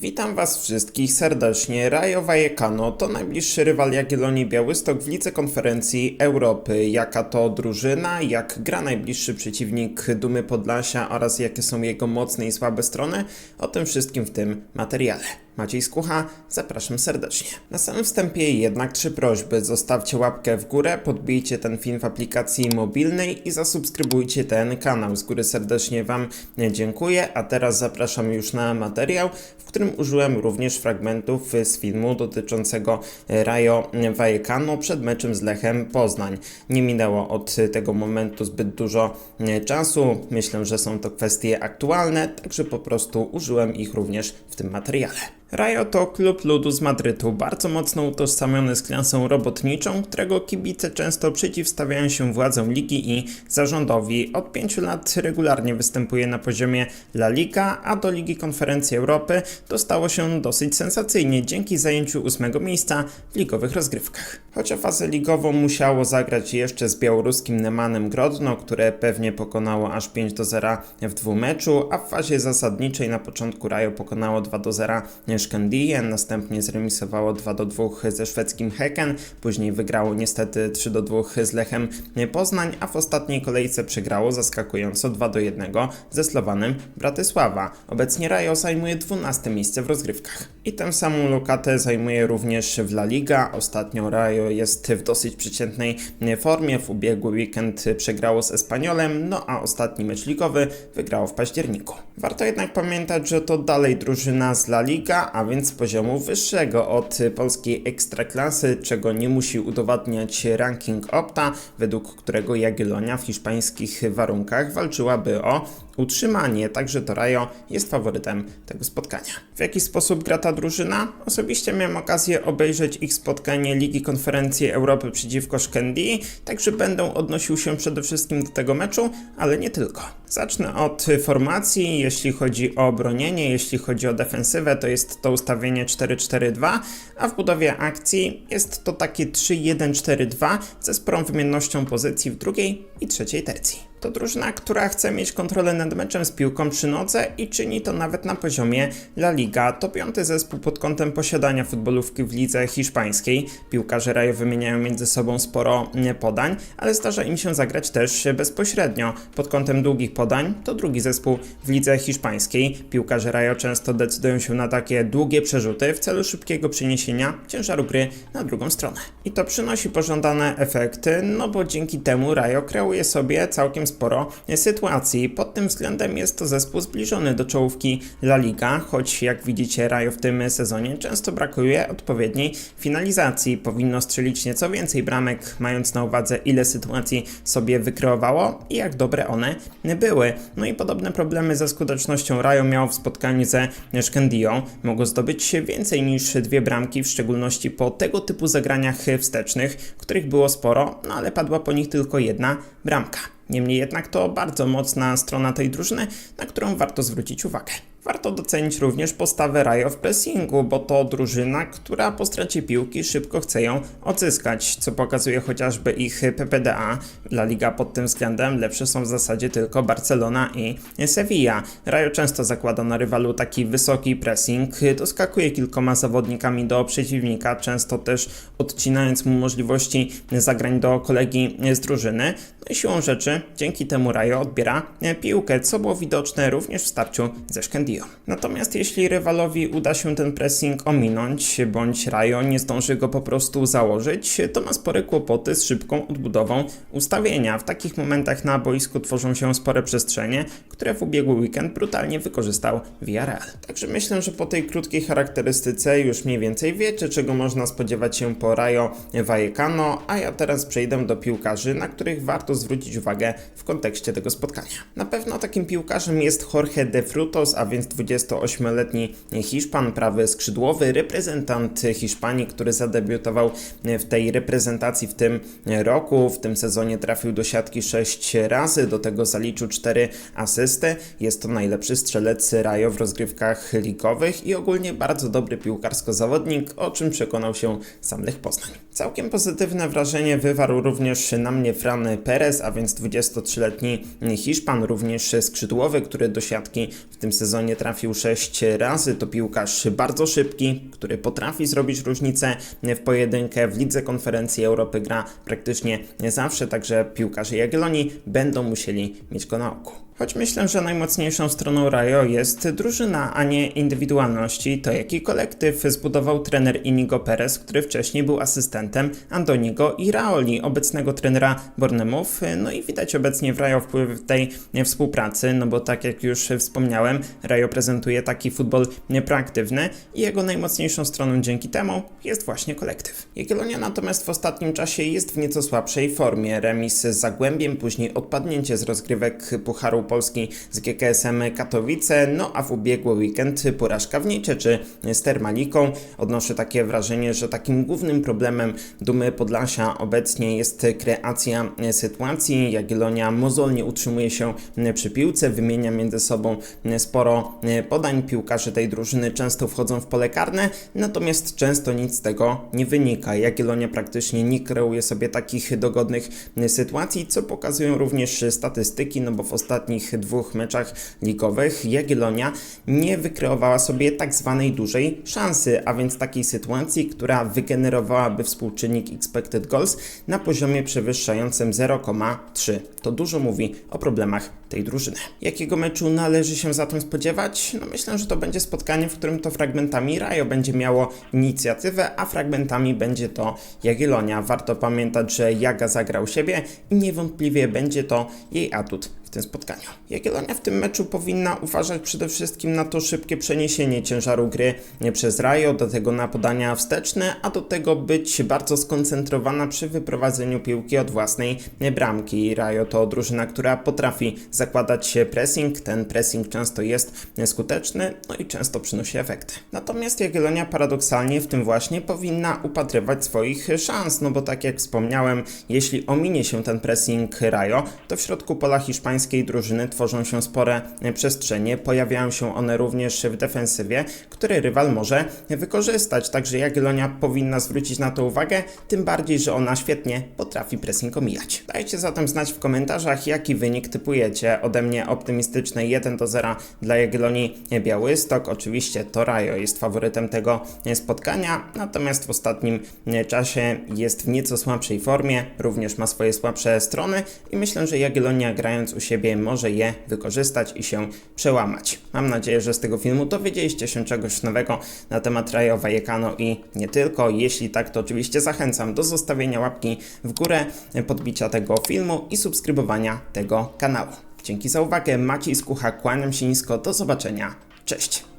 Witam Was wszystkich serdecznie. Rayo Vallecano to najbliższy rywal Jagiellonii Białystok w lidze konferencji Europy. Jaka to drużyna, jak gra najbliższy przeciwnik Dumy Podlasia oraz jakie są jego mocne i słabe strony? O tym wszystkim w tym materiale. Maciej Skucha, zapraszam serdecznie. Na samym wstępie jednak trzy prośby. Zostawcie łapkę w górę, podbijcie ten film w aplikacji mobilnej i zasubskrybujcie ten kanał. Z góry serdecznie Wam dziękuję, a teraz zapraszam już na materiał, w którym użyłem również fragmentów z filmu dotyczącego Rayo Vallecano przed meczem z Lechem Poznań. Nie minęło od tego momentu zbyt dużo czasu. Myślę, że są to kwestie aktualne, także po prostu użyłem ich również w tym materiale. Rayo to klub ludu z Madrytu, bardzo mocno utożsamiony z klasą robotniczą, którego kibice często przeciwstawiają się władzom ligi i zarządowi. Od pięciu lat regularnie występuje na poziomie La Liga, a do Ligi Konferencji Europy dostało się dosyć sensacyjnie dzięki zajęciu ósmego miejsca w ligowych rozgrywkach. O fazę ligową musiało zagrać jeszcze z białoruskim Nemanem Grodno, które pewnie pokonało aż 5 do 0 w dwumeczu, a w fazie zasadniczej na początku Rayo pokonało 2 do 0 Szkandije, następnie zremisowało 2 do 2 ze szwedzkim Heken, później wygrało niestety 3 do 2 z Lechem Poznań, a w ostatniej kolejce przegrało zaskakująco 2 do 1 ze Slowanem Bratysława. Obecnie Rajo zajmuje 12 miejsce w rozgrywkach. I tę samą lokatę zajmuje również w La Liga. Ostatnio Rajo jest w dosyć przeciętnej formie. W ubiegły weekend przegrało z Espaniolem, no a ostatni mecz ligowy wygrało w październiku. Warto jednak pamiętać, że to dalej drużyna z La Liga, a więc poziomu wyższego od polskiej ekstraklasy, czego nie musi udowadniać ranking Opta, według którego Jagiellonia w hiszpańskich warunkach walczyłaby o utrzymanie, także to Rayo jest faworytem tego spotkania. W jaki sposób gra ta drużyna? Osobiście miałem okazję obejrzeć ich spotkanie Ligi Konferencji Europy przeciwko Szkendii, także będę odnosił się przede wszystkim do tego meczu, ale nie tylko. Zacznę od formacji, jeśli chodzi o bronienie, jeśli chodzi o defensywę, to jest to ustawienie 4-4-2, a w budowie akcji jest to takie 3-1-4-2 ze sporą wymiennością pozycji w drugiej i trzeciej tercji. To drużyna, która chce mieć kontrolę nad meczem z piłką przy nodze i czyni to nawet na poziomie La Liga. To piąty zespół pod kątem posiadania futbolówki w lidze hiszpańskiej. Piłkarze Rajo wymieniają między sobą sporo podań, ale zdarza im się zagrać też bezpośrednio. Pod kątem długich podań to drugi zespół w lidze hiszpańskiej. Piłkarze Rajo często decydują się na takie długie przerzuty w celu szybkiego przeniesienia ciężaru gry na drugą stronę. I to przynosi pożądane efekty, no bo dzięki temu Rajo kreuje sobie całkiem sporo sytuacji. Pod tym względem jest to zespół zbliżony do czołówki La Liga, choć jak widzicie Rayo w tym sezonie często brakuje odpowiedniej finalizacji. Powinno strzelić nieco więcej bramek, mając na uwadze ile sytuacji sobie wykreowało i jak dobre one były. No i podobne problemy ze skutecznością Rayo miało w spotkaniu ze Szkendią. Mogło zdobyć więcej niż dwie bramki, w szczególności po tego typu zagraniach wstecznych, których było sporo, no ale padła po nich tylko jedna bramka. Niemniej jednak to bardzo mocna strona tej drużyny, na którą warto zwrócić uwagę. Warto docenić również postawę Rayo w pressingu, bo to drużyna, która po stracie piłki szybko chce ją odzyskać, co pokazuje chociażby ich PPDA. La Liga pod tym względem lepsze są w zasadzie tylko Barcelona i Sevilla. Rayo często zakłada na rywalu taki wysoki pressing, doskakuje kilkoma zawodnikami do przeciwnika, często też odcinając mu możliwości zagrań do kolegi z drużyny. No i siłą rzeczy dzięki temu Rayo odbiera piłkę, co było widoczne również w starciu ze Szkendią. Natomiast jeśli rywalowi uda się ten pressing ominąć, bądź Rayo nie zdąży go po prostu założyć, to ma spore kłopoty z szybką odbudową ustawienia. W takich momentach na boisku tworzą się spore przestrzenie, które w ubiegły weekend brutalnie wykorzystał Villarreal. Także myślę, że po tej krótkiej charakterystyce już mniej więcej wiecie, czego można spodziewać się po Rayo Vallecano, a ja teraz przejdę do piłkarzy, na których warto zwrócić uwagę w kontekście tego spotkania. Na pewno takim piłkarzem jest Jorge de Frutos, a więc 28-letni Hiszpan, prawy skrzydłowy, reprezentant Hiszpanii, który zadebiutował w tej reprezentacji w tym roku. W tym sezonie trafił do siatki 6 razy, do tego zaliczył 4 asysty. Jest to najlepszy strzelec Rajo w rozgrywkach ligowych i ogólnie bardzo dobry piłkarsko zawodnik, o czym przekonał się sam Lech Poznań. Całkiem pozytywne wrażenie wywarł również na mnie Fran Perez, a więc 23-letni Hiszpan, również skrzydłowy, który do siatki w tym sezonie nie trafił 6 razy. To piłkarz bardzo szybki, który potrafi zrobić różnicę w pojedynkę. W Lidze Konferencji Europy gra praktycznie zawsze, także piłkarze Jagiellonii będą musieli mieć go na oku. Choć myślę, że najmocniejszą stroną Rajo jest drużyna, a nie indywidualności, to jaki kolektyw zbudował trener Inigo Perez, który wcześniej był asystentem Antoniego Iraoli, obecnego trenera Bornemów. No i widać obecnie w Rajo wpływ tej współpracy, no bo tak jak już wspomniałem, Rajo prezentuje taki futbol proaktywny i jego najmocniejszą stroną dzięki temu jest właśnie kolektyw. Jagiellonia natomiast w ostatnim czasie jest w nieco słabszej formie. Remis z Zagłębiem, później odpadnięcie z rozgrywek Pucharu Polski z GKS-em Katowice, no a w ubiegły weekend porażka w Niecieczy z Termaliką. Odnoszę takie wrażenie, że takim głównym problemem Dumy Podlasia obecnie jest kreacja sytuacji. Jagiellonia mozolnie utrzymuje się przy piłce, wymienia między sobą sporo podań. Piłkarze tej drużyny często wchodzą w pole karne, natomiast często nic z tego nie wynika. Jagiellonia praktycznie nie kreuje sobie takich dogodnych sytuacji, co pokazują również statystyki, no bo w ostatnich dwóch meczach ligowych Jagiellonia nie wykreowała sobie tak zwanej dużej szansy, a więc takiej sytuacji, która wygenerowałaby współczynnik expected goals na poziomie przewyższającym 0,3. To dużo mówi o problemach tej drużyny. Jakiego meczu należy się zatem spodziewać? No myślę, że to będzie spotkanie, w którym to fragmentami Rajo będzie miało inicjatywę, a fragmentami będzie to Jagiellonia. Warto pamiętać, że Jaga zagrał siebie i niewątpliwie będzie to jej atut w tym spotkaniu. Jagiellonia w tym meczu powinna uważać przede wszystkim na to szybkie przeniesienie ciężaru gry przez Rajo, do tego na podania wsteczne, a do tego być bardzo skoncentrowana przy wyprowadzeniu piłki od własnej bramki. Rajo to drużyna, która potrafi zakładać pressing, ten pressing często jest skuteczny, no i często przynosi efekty. Natomiast Jagiellonia paradoksalnie w tym właśnie powinna upatrywać swoich szans, no bo tak jak wspomniałem, jeśli ominie się ten pressing Rajo, to w środku pola hiszpańskiego hiszpańskiej drużyny tworzą się spore przestrzenie, pojawiają się one również w defensywie, które rywal może wykorzystać. Także Jagiellonia powinna zwrócić na to uwagę, tym bardziej, że ona świetnie potrafi pressing omijać. Dajcie zatem znać w komentarzach, jaki wynik typujecie. Ode mnie optymistyczny 1 do 0 dla Jagiellonii Białystok. Oczywiście to Rajo jest faworytem tego spotkania, natomiast w ostatnim czasie jest w nieco słabszej formie, również ma swoje słabsze strony i myślę, że Jagiellonia grając u siebie może je wykorzystać i się przełamać. Mam nadzieję, że z tego filmu dowiedzieliście się czegoś nowego na temat Rayo Vallecano i nie tylko. Jeśli tak, to oczywiście zachęcam do zostawienia łapki w górę, podbicia tego filmu i subskrybowania tego kanału. Dzięki za uwagę, Maciej Skucha, kłaniam się nisko, do zobaczenia, cześć!